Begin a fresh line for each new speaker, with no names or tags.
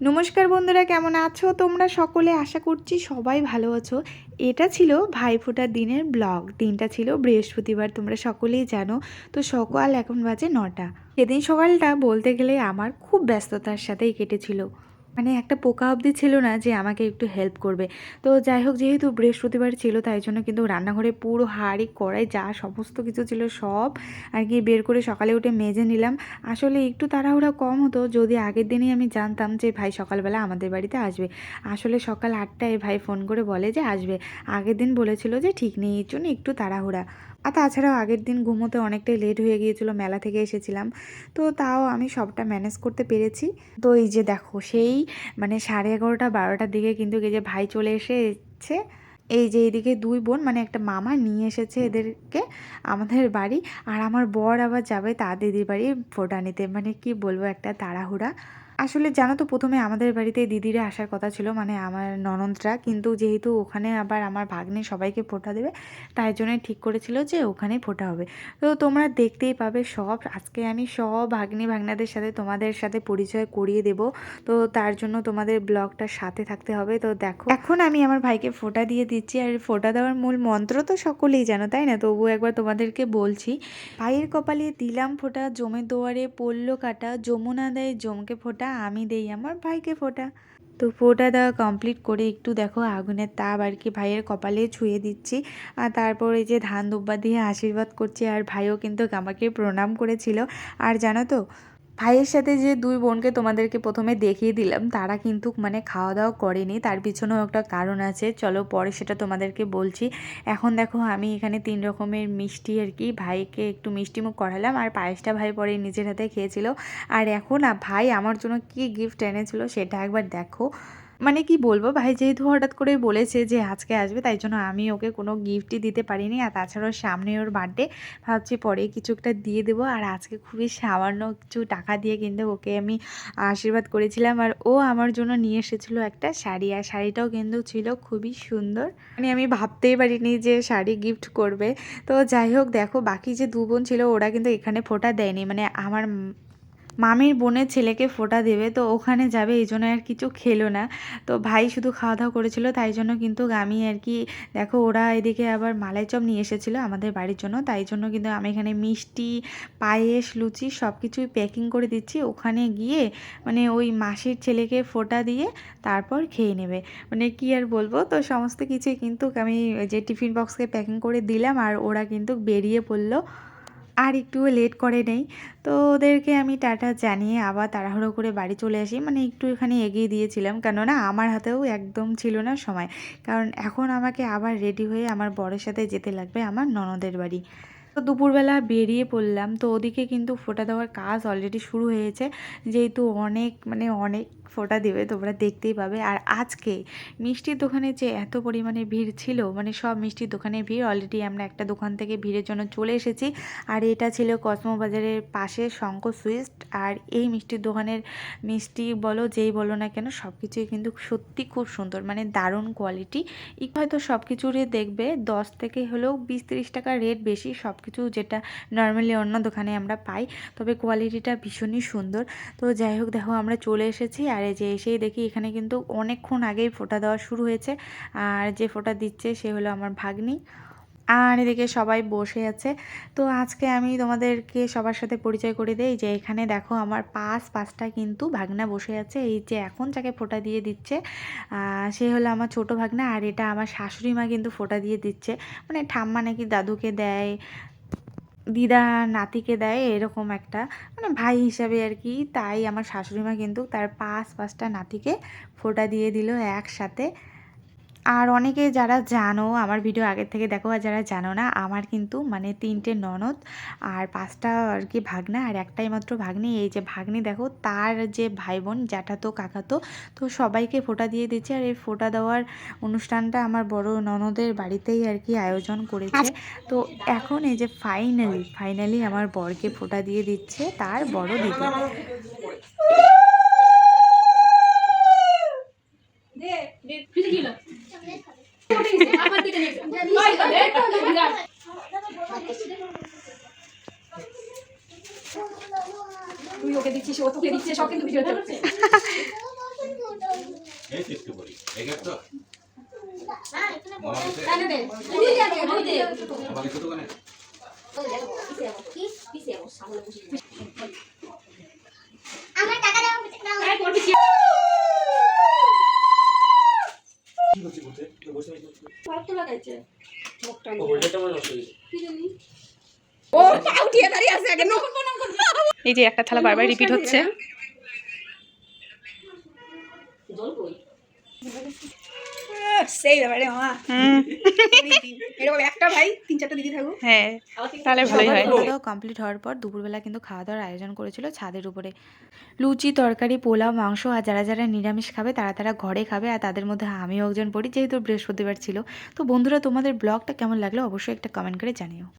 নমস্কার বন্ধুরা, কেমন আছো? তোমরা সকলে আশা করছি সবাই ভালো আছো। এটা ছিল ভাইফোঁটার দিনের ব্লগ। দিনটা ছিল বৃহস্পতিবার, তোমরা সকলেই জানো। তো সকাল এখন বাজে নটা। সেদিন সকালটা বলতে গেলে আমার খুব ব্যস্ততার সাথেই কেটেছিল। মানে একটা পোকা অবধি ছিল না যে আমাকে একটু হেল্প করবে। তো যাই হোক, যেহেতু বৃহস্পতিবার ছিল, তাই জন্য কিন্তু রান্নাঘরে পুরো হাঁড়ি, কড়াই, যা সমস্ত কিছু ছিল সব আর কি বের করে সকালে উঠে মেজে নিলাম। আসলে একটু তাড়াহুড়া কম হতো, যদি আগের দিনই আমি জানতাম যে ভাই সকালবেলা আমাদের বাড়িতে আসবে। আসলে সকাল আটটায় ভাই ফোন করে বলে যে আসবে। আগের দিন বলেছিল যে ঠিক নেই এর জন্য একটু তাড়াহুড়া। আর তাছাড়াও আগের দিন ঘুমোতে অনেকটাই লেট হয়ে গিয়েছিল, মেলা থেকে এসেছিলাম। তো তাও আমি সবটা ম্যানেজ করতে পেরেছি। তো এই যে দেখো, সেই মানে সাড়ে এগারোটা, বারোটার দিকে কিন্তু এই যে ভাই চলে এসেছে। এই যে এইদিকে দুই বোন মানে একটা মামা নিয়ে এসেছে এদেরকে, আমাদের বাড়ি। আর আমার বর আবার যাবে তার দিদির বাড়ি ফোটা নিতে মানে কি বলব, একটা তাড়াহুড়া। আসলে জানো তো, প্রথমে আমাদের বাড়িতে দিদিরা আসার কথা ছিল মানে আমার ননদরা। কিন্তু যেহেতু ওখানে আবার আমার ভাগ্নে সবাইকে ফোটা দেবে, তাই জন্য ঠিক করেছিল যে ওখানে ফোটা হবে। তো তোমরা দেখতেই পাবে সব, আজকে আমি সব ভাগ্নি ভাগ্নাদের সাথে তোমাদের সাথে পরিচয় করিয়ে দেব। তো তার জন্য তোমাদের ব্লগটা সাথে থাকতে হবে। তো দেখো, এখন আমি আমার ভাইকে ফোঁটা দিয়ে দিচ্ছি। আর ফোটা দেওয়ার মূল মন্ত্র তো সকলেই জানো, তাই না? তবু একবার তোমাদেরকে বলছি, ভাইয়ের কপালে দিলাম ফোঁটা জমে দোয়ারে পড়ল কাটা, যমুনা দেয় জমকে ফোঁটা আমি দেই আমার ভাইকে ফোঁটা। তো ফোঁটা দেওয়া কমপ্লিট করে একটু দেখো আগুনের তাপ আর কি ভাইয়ের কপালে ছুঁয়ে দিচ্ছি। আর তারপর এই যে ধান দুব্বা দিয়ে আশীর্বাদ করছি আর ভাইও কিন্তু আমাকে প্রণাম করেছিল। আর জানো তো ভাইয়ের সাথে যে দুই বোনকে তোমাদেরকে প্রথমে দেখিয়ে দিলাম, তারা কিন্তু মানে খাওয়া দাওয়া করেনি। তার পিছনেও একটা কারণ আছে। চলো পরে সেটা তোমাদেরকে বলছি। এখন দেখো আমি এখানে তিন রকমের মিষ্টি আর কি, ভাইকে একটু মিষ্টিমুখ করালাম। আর পায়েসটা ভাই পরে নিজের হাতে খেয়েছিল। আর এখন ভাই আমার জন্য কি গিফট এনেছিল সেটা একবার দেখো। মানে কি বলব? ভাই যেহেতু হঠাৎ করে বলেছে যে আজকে আসবে, তাই জন্য আমি ওকে কোনো গিফটই দিতে পারিনি। আর তাছাড়াও সামনে ওর বার্থডে ভাবছি পরে কিছু একটা দিয়ে দেবো। আর আজকে খুবই সামান্য কিছু টাকা দিয়ে কিন্তু ওকে আমি আশীর্বাদ করেছিলাম। আর ও আমার জন্য নিয়ে এসেছিল একটা শাড়ি। আর শাড়িটাও কিন্তু ছিল খুবই সুন্দর। মানে আমি ভাবতেই পারিনি যে শাড়ি গিফট করবে। তো যাই হোক, দেখো, বাকি যে দু বোন ছিল, ওরা কিন্তু এখানে ফোঁটা দেয়নি। মানে আমার মামির বোনের ছেলেকে ফোটা দেবে, তো ওখানে যাবে, এই জন্য আর কিছু খেলো না। তো ভাই শুধু খাওয়া দাওয়া করেছিল, তাই জন্য কিন্তু আমি আর কি, দেখো ওরা এদিকে আবার মালাই চপ নিয়ে এসেছিল আমাদের বাড়ির জন্য, তাই জন্য কিন্তু আমি এখানে মিষ্টি, পায়েস, লুচি সব কিছুই প্যাকিং করে দিচ্ছি। ওখানে গিয়ে মানে ওই মাসির ছেলেকে ফোটা দিয়ে তারপর খেয়ে নেবে। মানে কি আর বলব, তো সমস্ত কিছুই কিন্তু আমি যে টিফিন বক্সকে প্যাকিং করে দিলাম, আর ওরা কিন্তু বেরিয়ে পড়ল। আর একটুও লেট করে নেই। তো ওদেরকে আমি টাটা জানিয়ে আবার তাড়াহুড়ো করে বাড়ি চলে আসি। মানে একটু এখানে এগিয়ে দিয়েছিলাম। কেননা আমার হাতেও একদম ছিল না সময়। কারণ এখন আমাকে আবার রেডি হয়ে আমার বরের সাথে যেতে লাগবে আমার ননদের বাড়ি। তো দুপুরবেলা বেরিয়ে পড়লাম। তো ওদিকে কিন্তু ফোটা দেওয়ার কাজ অলরেডি শুরু হয়েছে। যেহেতু অনেক মানে অনেক ফোটা দেবে তোমরা দেখতেই পাবে। আর আজকে মিষ্টির দোকানে যে এত পরিমাণে ভিড় ছিল মানে সব মিষ্টির দোকানে ভিড় অলরেডি আমরা একটা দোকান থেকে ভিড়ের জন্য চলে এসেছি। আর এটা ছিল কসমো বাজারের পাশে শঙ্কর সুইস্ট আর এই মিষ্টির দোকানের মিষ্টি বলো, যেই বলো না কেন সব কিছুই কিন্তু সত্যি খুব সুন্দর মানে দারুণ কোয়ালিটি হয়তো সব কিছুরই দেখবে, দশ থেকে হলেও বিশ তিরিশ টাকা রেট বেশি সব কিছু যেটা নর্মালি অন্য দোকানে আমরা পাই, তবে কোয়ালিটিটা ভীষণই সুন্দর। তো যাই হোক, দেখো আমরা চলে এসেছি আর এই যে এসেই দেখি এখানে কিন্তু অনেকক্ষণ আগেই ফোঁটা দেওয়া শুরু হয়েছে। আর যে ফোঁটা দিচ্ছে সে হলো আমার ভাগ্নি। আর এদিকে সবাই বসে আছে। তো আজকে আমি তোমাদেরকে সবার সাথে পরিচয় করে দেই যে এখানে দেখো আমার পাঁচ, পাঁচটা কিন্তু ভাগনা বসে আছে। এই যে এখন যাকে ফোঁটা দিয়ে দিচ্ছে সে হলো আমার ছোট ভাগনা। আর এটা আমার শাশুড়ি মা কিন্তু ফোঁটা দিয়ে দিচ্ছে। মানে ঠাম্মা নাকি দাদুকে দেয় দিদা নাতিকে দেয় এরকম একটা। মানে ভাই হিসাবে আর কি, তাই আমার শাশুড়িমা কিন্তু তার পাঁচ পাঁচটা নাতিকে ফোটা দিয়ে দিল একসাথে। আর অনেকে যারা জানো আমার ভিডিও আগের থেকে দেখো আর যারা জানো না আমার কিন্তু মানে তিনটে ননদ আর পাঁচটা আর কি ভাগ্না আর একটাই মাত্র ভাগ্নি। এই যে ভাগ্নি দেখো তার যে ভাই বোন জ্যাঠাতো কাকাতো তো সবাইকে ফোঁটা দিয়ে দিচ্ছে। আর এই ফোঁটা দেওয়ার অনুষ্ঠানটা আমার বড় ননদের বাড়িতেই আর কি আয়োজন করেছে। তো এখন এই যে ফাইনালি ফাইনালি আমার বরকে ফোঁটা দিয়ে দিচ্ছে তার বড় দিদি।
তুই ওকে দিচ্ছিস ও তোকে দিচ্ছে সব কিন্তু এই তো
হ্যাঁ।
আমাকে কত
কি? পিছে সামনে বসে যাব।
আমার টাকা দাও দাও
এই, তোর পিছে- কত তো লাগাইছে? মুখটা নিয়ে। কি জানি?
এই যে একটা থালা বারবার রিপিট হচ্ছে।
জল কই?
সেই ব্যাপারে মামা
হুম।
এরকম একটা ভাই তিন চারটা দিদি থাকুক।
হ্যাঁ তাহলে ভালোই হয়। খাওয়া কমপ্লিট হওয়ার পর দুপুরবেলা কিন্তু খাওয়া দাওয়ার আয়োজন করেছিল ছাদের উপরে। লুচি তরকারি পোলাও মাংস আর যারা যারা নিরামিষ খাবে তারা তারা ঘরে খাবে আর তাদের মধ্যে আমিও একজন পড়ি যেহেতু বৃহস্পতিবার ছিল। তো বন্ধুরা তোমাদের ব্লগটা কেমন লাগল অবশ্যই একটা কমেন্ট করে জানিও।